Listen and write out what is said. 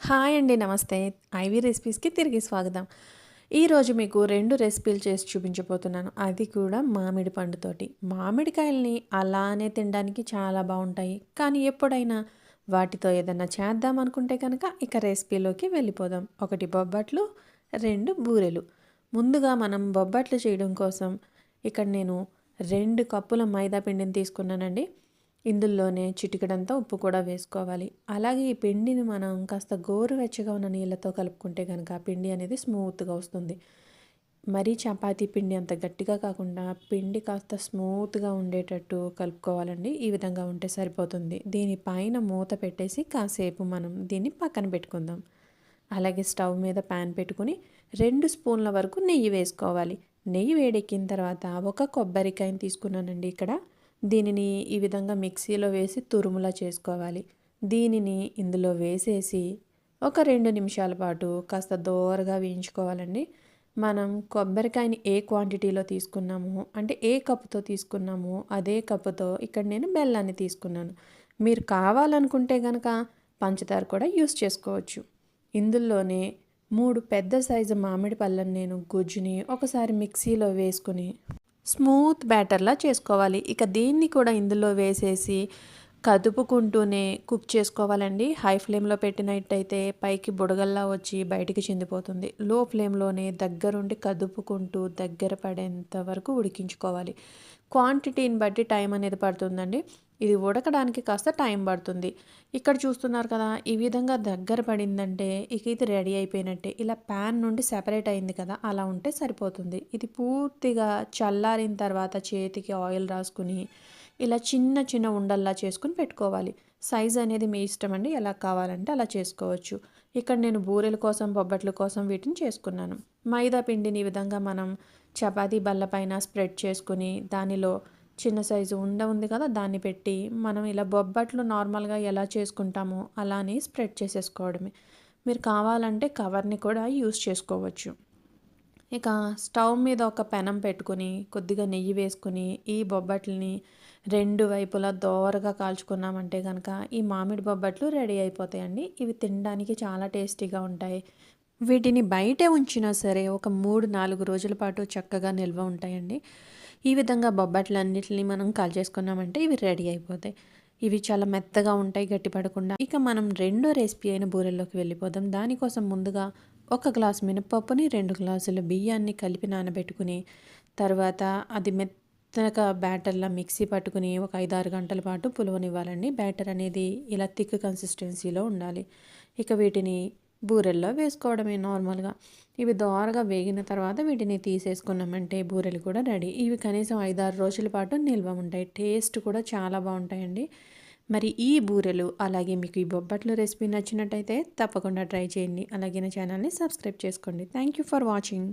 Hi అండి నమస్తే. Ivy రెసిపీస్కి తిరిగి స్వాగతం. ఈరోజు మీకు రెండు రెసిపీలు చేసి చూపించబోతున్నాను. అది కూడా మామిడి పండుతోటి. మామిడికాయల్ని అలానే తినడానికి చాలా బాగుంటాయి. కానీ ఎప్పుడైనా వాటితో ఏదైనా చేద్దాం అనుకుంటే కనుక ఇక రెసిపీలోకి వెళ్ళిపోదాం. ఒకటి బొబ్బట్లు రెండు బూరెలు. ముందుగా మనం బొబ్బట్లు చేయడం కోసం ఇక్కడ నేను రెండు కప్పుల మైదా పిండిని తీసుకున్నానండి. ఇందులోనే చిటికడంతా ఉప్పు కూడా వేసుకోవాలి. అలాగే ఈ పిండిని మనం కాస్త గోరువెచ్చగా ఉన్న నీళ్ళతో కలుపుకుంటే కనుక పిండి అనేది స్మూత్గా వస్తుంది. మరీ చపాతీ పిండి అంత గట్టిగా కాకుండా పిండి కాస్త స్మూత్గా ఉండేటట్టు కలుపుకోవాలండి. ఈ విధంగా ఉంటే సరిపోతుంది. దీనిపైన మూత పెట్టేసి కాసేపు మనం దీన్ని పక్కన పెట్టుకుందాం. అలాగే స్టవ్ మీద ప్యాన్ పెట్టుకుని రెండు స్పూన్ల వరకు నెయ్యి వేసుకోవాలి. నెయ్యి వేడెక్కిన తర్వాత ఒక కొబ్బరికాయని తీసుకున్నానండి ఇక్కడ. దీనిని ఈ విధంగా మిక్సీలో వేసి తురుములా చేసుకోవాలి. దీనిని ఇందులో వేసేసి ఒక రెండు నిమిషాల పాటు కాస్త దోరగా వేయించుకోవాలండి. మనం కొబ్బరికాయని ఏ క్వాంటిటీలో తీసుకున్నాము అంటే ఏ కప్పుతో తీసుకున్నాము అదే కప్పుతో ఇక్కడ నేను బెల్లాన్ని తీసుకున్నాను. మీరు కావాలనుకుంటే కనుక పంచదార కూడా యూస్ చేసుకోవచ్చు. ఇందులోనే మూడు పెద్ద సైజు మామిడి పళ్ళని నేను గుజ్జుని ఒకసారి మిక్సీలో వేసుకుని స్మూత్ బ్యాటర్లా చేసుకోవాలి. ఇక దీన్ని కూడా ఇందులో వేసేసి కదుపుకుంటూనే కుక్ చేసుకోవాలండి. హై ఫ్లేమ్లో పెట్టినట్టయితే పైకి బుడగల్లా వచ్చి బయటికి చెందిపోతుంది. లో ఫ్లేమ్లోనే దగ్గరుండి కదుపుకుంటూ దగ్గర పడేంత వరకు ఉడికించుకోవాలి. క్వాంటిటీని బట్టి టైం అనేది పడుతుందండి. ఇది ఉడకడానికి కాస్త టైం పడుతుంది. ఇక్కడ చూస్తున్నారు కదా ఈ విధంగా దగ్గర పడిందంటే ఇక ఇది రెడీ అయిపోయినట్టే ఇలా ప్యాన్ నుండి సెపరేట్ అయింది కదా అలా ఉంటే సరిపోతుంది. ఇది పూర్తిగా చల్లారిన తర్వాత చేతికి ఆయిల్ రాసుకుని ఇలా చిన్న చిన్న ఉండల్లా చేసుకుని పెట్టుకోవాలి. సైజ్ అనేది మీ ఇష్టం అండి. ఎలా కావాలంటే అలా చేసుకోవచ్చు. ఇక్కడ నేను బూరెల కోసం బొబ్బట్ల కోసం వీటిని చేసుకున్నాను. మైదా పిండిని ఈ విధంగా మనం చపాతీ బల్ల పైన స్ప్రెడ్ చేసుకుని దానిలో చిన్న సైజు ఉండ ఉంది కదా దాన్ని పెట్టి మనం ఇలా బొబ్బట్లు నార్మల్గా ఎలా చేసుకుంటామో అలానే స్ప్రెడ్ చేసేసుకోవడమే. మీరు కావాలంటే కవర్ని కూడా యూస్ చేసుకోవచ్చు. ఇక స్టవ్ మీద ఒక పెనం పెట్టుకుని కొద్దిగా నెయ్యి వేసుకుని ఈ బొబ్బట్లని రెండు వైపులా దోరగా కాల్చుకున్నామంటే కనుక ఈ మామిడి బొబ్బట్లు రెడీ అయిపోతాయండి. ఇవి తినడానికి చాలా టేస్టీగా ఉంటాయి. వీటిని బయటే ఉంచినా సరే ఒక మూడు నాలుగు రోజుల పాటు చక్కగా నిల్వ ఉంటాయండి. ఈ విధంగా బొబ్బట్లన్నిటిని మనం కాల్చేసుకున్నామంటే ఇవి రెడీ అయిపోతాయి. ఇవి చాలా మెత్తగా ఉంటాయి గట్టిపడకుండా. ఇక మనం రెండో రెసిపీ అయిన బూరెల్లోకి వెళ్ళిపోదాం. దానికోసం ముందుగా ఒక గ్లాస్ మినపప్పుని రెండు గ్లాసుల బియ్యాన్ని కలిపి నానబెట్టుకుని తర్వాత అది మెత్తగా బ్యాటర్లా మిక్సీ పట్టుకుని ఒక ఐదారు గంటల పాటు పులవనివ్వాలండి. బ్యాటర్ అనేది ఇలా థిక్ కన్సిస్టెన్సీలో ఉండాలి. ఇక వీటిని బూరెల్లో వేసుకోవడమే నార్మల్గా. ఇవి దోరగా వేగిన తర్వాత వీటిని తీసేసుకున్నామంటే బూరెలు కూడా రెడీ. ఇవి కనీసం ఐదారు రోజుల పాటు నిల్వ ఉంటాయి. టేస్ట్ కూడా చాలా బాగుంటాయండి. మరి ఈ బూరెలు అలాగే మీకు ఈ బొబ్బట్లు రెసిపీ నచ్చినట్టయితే తప్పకుండా ట్రై చేయండి. అలాగే నా ఛానల్ని సబ్స్క్రైబ్ చేసుకోండి. Thank you for watching